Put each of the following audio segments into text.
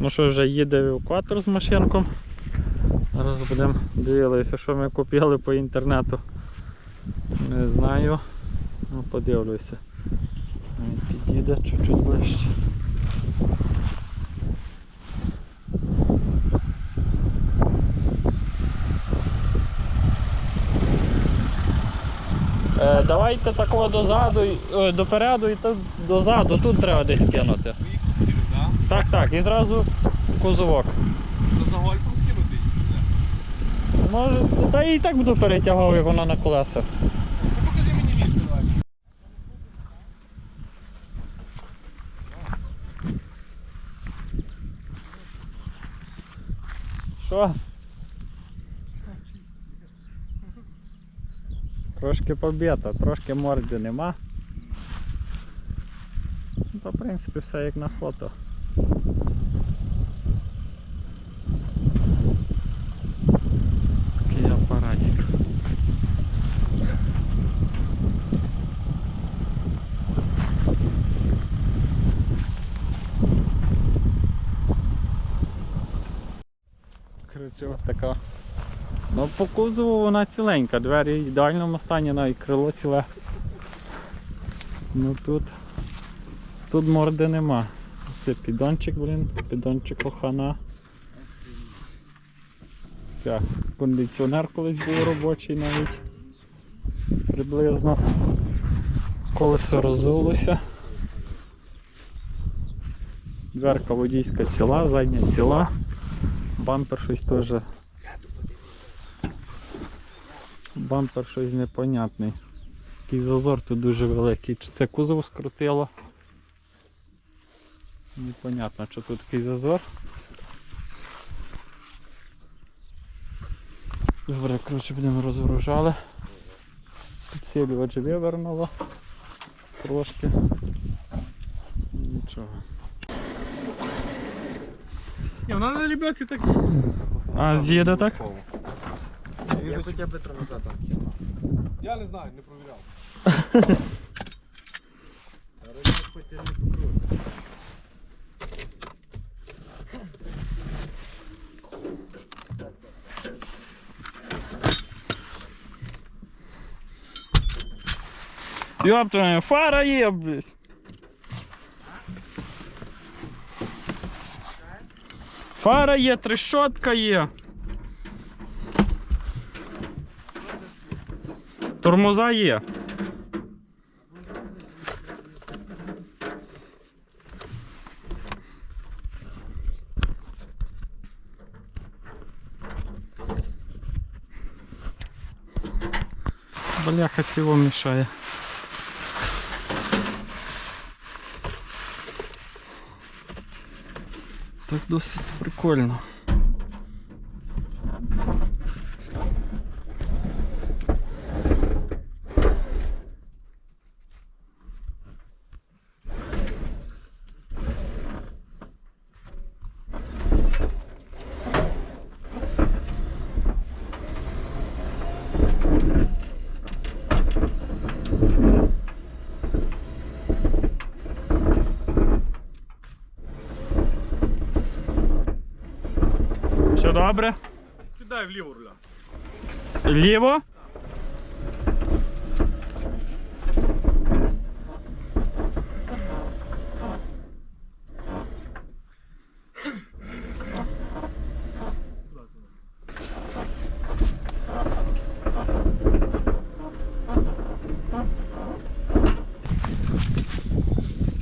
Ну що, вже їде евакуатор з машинком. Зараз будемо дивитися, що ми купили по інтернету. Не знаю. Ну, подивлюся. Підійде чуть-чуть ближче. Е, давайте такого дозаду, е, допереду і дозаду. Тут треба десь кинути. Так, так, і зразу кузовок. То за гольфом скинути їх? Може, та і так буду перетягав, як вона на колесах. Ну покажи мені місце, давай. Що? Трошки побіта, трошки морди нема. Ну, в принципі, все як на фото. Такий апаратик. Коротше, ось така. Ну, по кузову вона ціленька, двері в ідеальному стані, навіть крило ціле. Ну тут. Тут морди нема. Це піддончик, блін, піддончик охана. Так, кондиціонер колись був робочий навіть. Приблизно. Колесо розулося. Дверка водійська ціла, задня ціла. Бампер щось теж. Бампер щось непонятний. Який зазор тут дуже великий. Чи це кузов скрутило? Непонятно, що тут такий зазор. Добре, коротше, будемо розгружали. Підсилювач вивернуло трошки. Нічого. Ні, вона на лебедці так. А, з'їде так? Я хоча б тормоза там. Я не знаю, не провіряв. Йоп твою, фара є, блядь. Фара є, трещотка є. Тормоза є. Бляха цього мішає. Так досить прикольно. Добре? Кидай вліво руля. Ліво?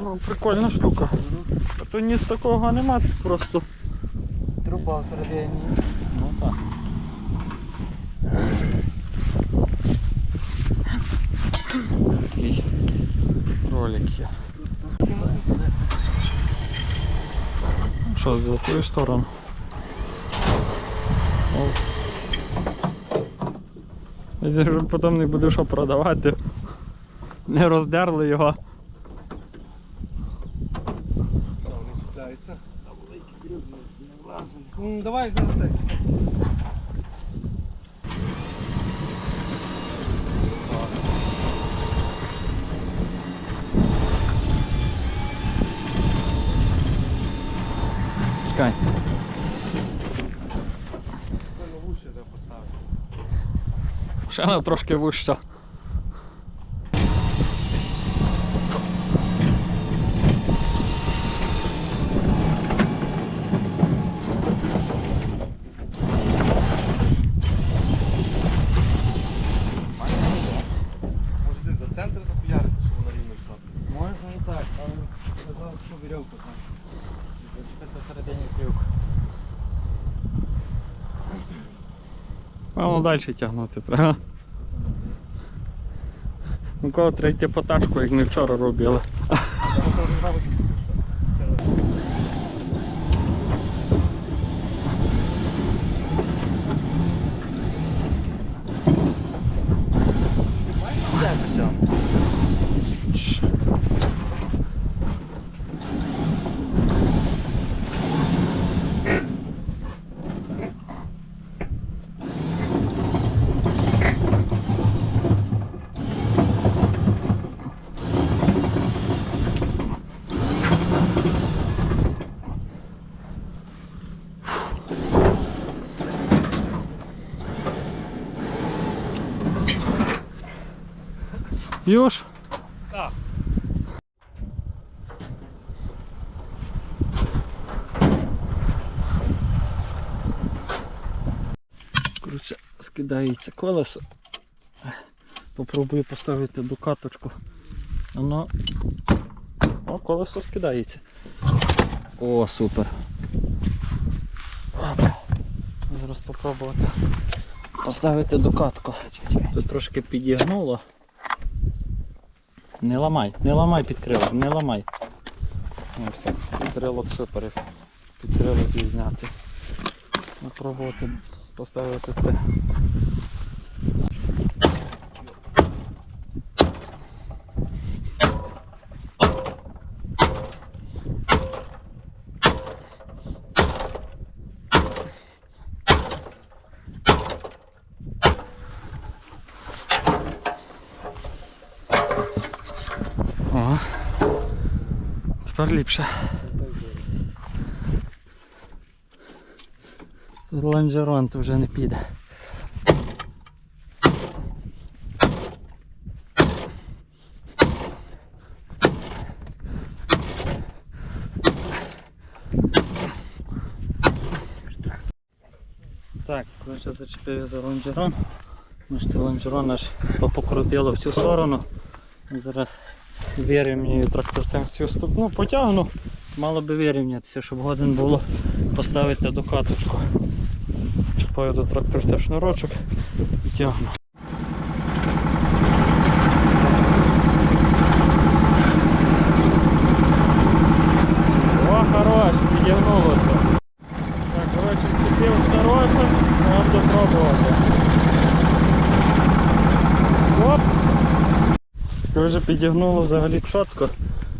Ну, прикольна штука. А то ні з такого нема, просто. Труба всередині. Ну так. Такий ролик є. Що, за ту сторону? О. Якщо потім не буде що продавати. Не роздерли його. Все, не чіпляється. М, Давай зараз це. Чекай. Ще на трошки вище. Може десь за центр захуярити, щоб воно рівно йшло. Можна і так, але казав, що вірьовку там. Зачепити всередині крюк. Мало далі тягнути треба. Ну кого третє поташку, як ми вчора робили. Так, все. Już? Так. Коротше, скидається колесо. Попробую поставити докаточку. Воно. О, колесо скидається. О, супер. Зараз спробувати поставити докатку. Тут трошки підігнуло. Не ламай, не ламай підкрилок, не ламай. Ну все, підкрилок супер. Підкрилок і зняти. Попробувати поставити це. Тепер ліпше. Тут лонжерон то вже не піде. Так, коротше зачепив за лонжерон. Бачите, лонжерон аж покрутило в цю сторону. Зараз вирівнюю тракторцем в цю сторону. Ну, потягну, мало би вирівнятися, щоб годин було поставити докаточку. Чіпаю до тракторця шнурочок і тягну. О, хорош, підігнулося. Так, коротше, вчепив шнурочок, треба допробувати. Оп! Вже підігнуло взагалі чітко.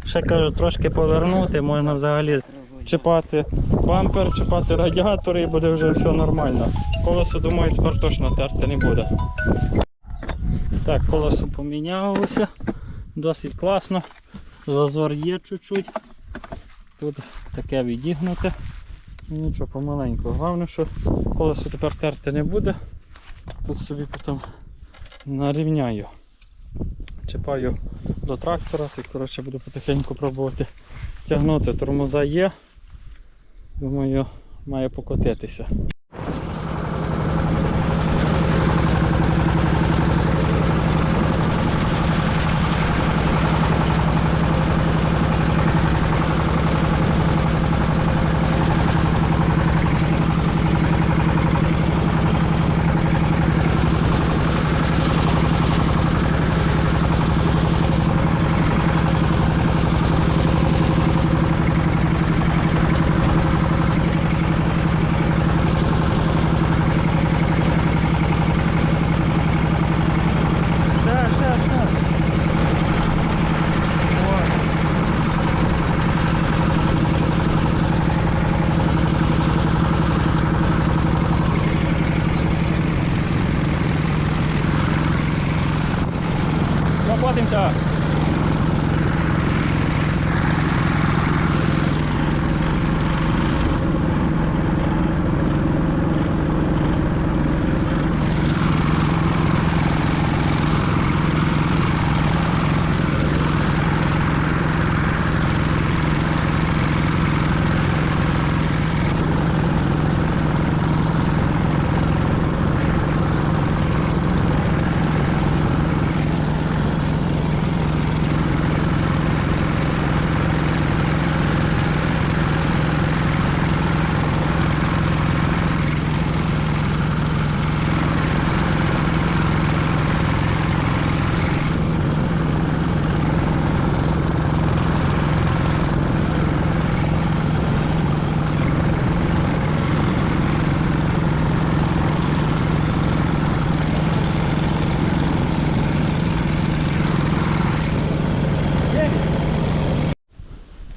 Ще кажу, трошки повернути, можна взагалі чіпати бампер, чіпати радіатор і буде вже все нормально. Колесо, думаю, тепер точно терти не буде. Так, колесо помінялося. Досить класно. Зазор є чуть-чуть. Тут таке відігнуте. Ну, Нічого, помаленьку. Головне, що колесо тепер терти не буде. Тут собі потім нарівняю. Чіпаю до трактора, так коротше буду потихеньку пробувати тягнути. Тормоза є. Думаю, має покотитися. катимося.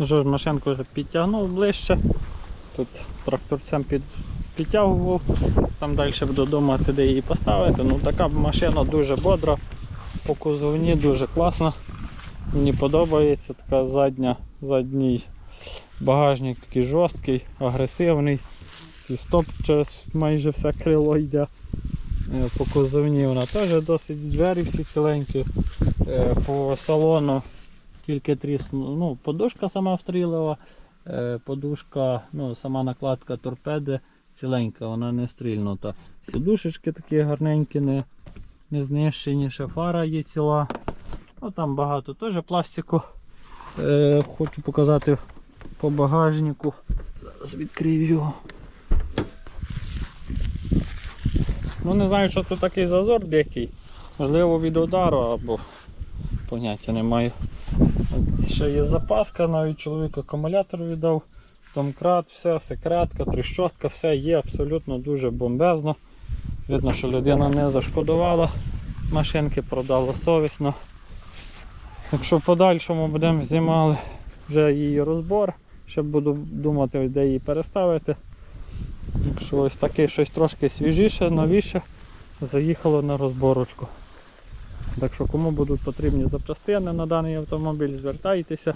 Що машинку вже підтягнув ближче. Тут тракторцем під, підтягував. Там далі буду думати, де її поставити. Ну така машина дуже бодра, по кузовні дуже класна. Мені подобається така задня, задній багажник такий жорсткий, агресивний. І стоп через майже все крило йде. Е, По кузовні вона теж досить двері всі ціленькі. Е, По салону тільки трісну. Ну, подушка сама встрілила, е, подушка, ну, сама накладка торпеди ціленька, вона не стрільнута. Сідушечки такі гарненькі, не, не знищені, ще фара є ціла. Ну, там багато теж пластику. Е, хочу показати по багажнику. Зараз відкрию його. Ну не знаю, що тут такий зазор дикий. Можливо від удару або поняття не маю. Ще є запаска, навіть чоловік акумулятор віддав. Домкрат, все, секретка, тріщотка, все є абсолютно дуже бомбезно. Видно, що людина не зашкодувала машинки, продала совісно. Якщо в подальшому будемо знімали вже її розбор, ще буду думати, де її переставити. Якщо ось таке щось трошки свіжіше, новіше, заїхало на розборочку. Так що кому будуть потрібні запчастини на даний автомобіль, звертайтеся.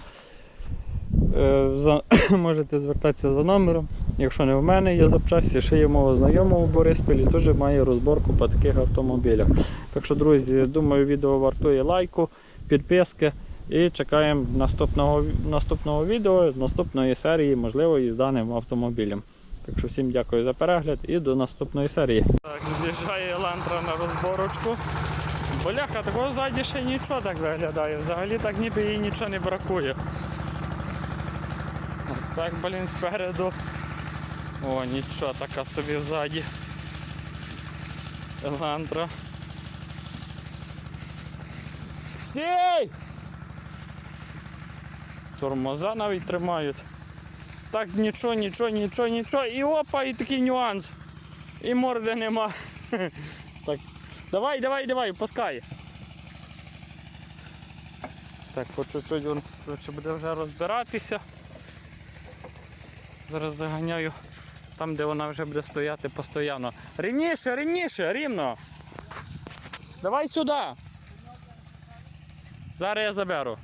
Е, за- можете звертатися за номером. Якщо не в мене є запчасті, ще є мого знайомого в Бориспілі, теж має розборку по таких автомобілях. Так що, друзі, думаю, відео вартує лайку, підписки і чекаємо наступного, наступного відео, наступної серії, можливо, із даним автомобілем. Так що всім дякую за перегляд і до наступної серії. Так, з'їжджає Елантра на розборочку. Боляха, такого ззаді ще нічого так виглядає. Взагалі так ніби їй нічого не бракує. Так, блін, спереду. О, нічого, така собі ззаді. Елантра. Стій! Тормоза навіть тримають. Так нічого, нічого, нічого, нічого. І опа, і такий нюанс. І морди нема. Так. Давай, давай, давай, пускай. Так, по чуть-чуть він буде вже розбиратися. Зараз заганяю там, де вона вже буде стояти постійно. Рівніше, рівніше, рівно. Давай сюди. Зараз я заберу.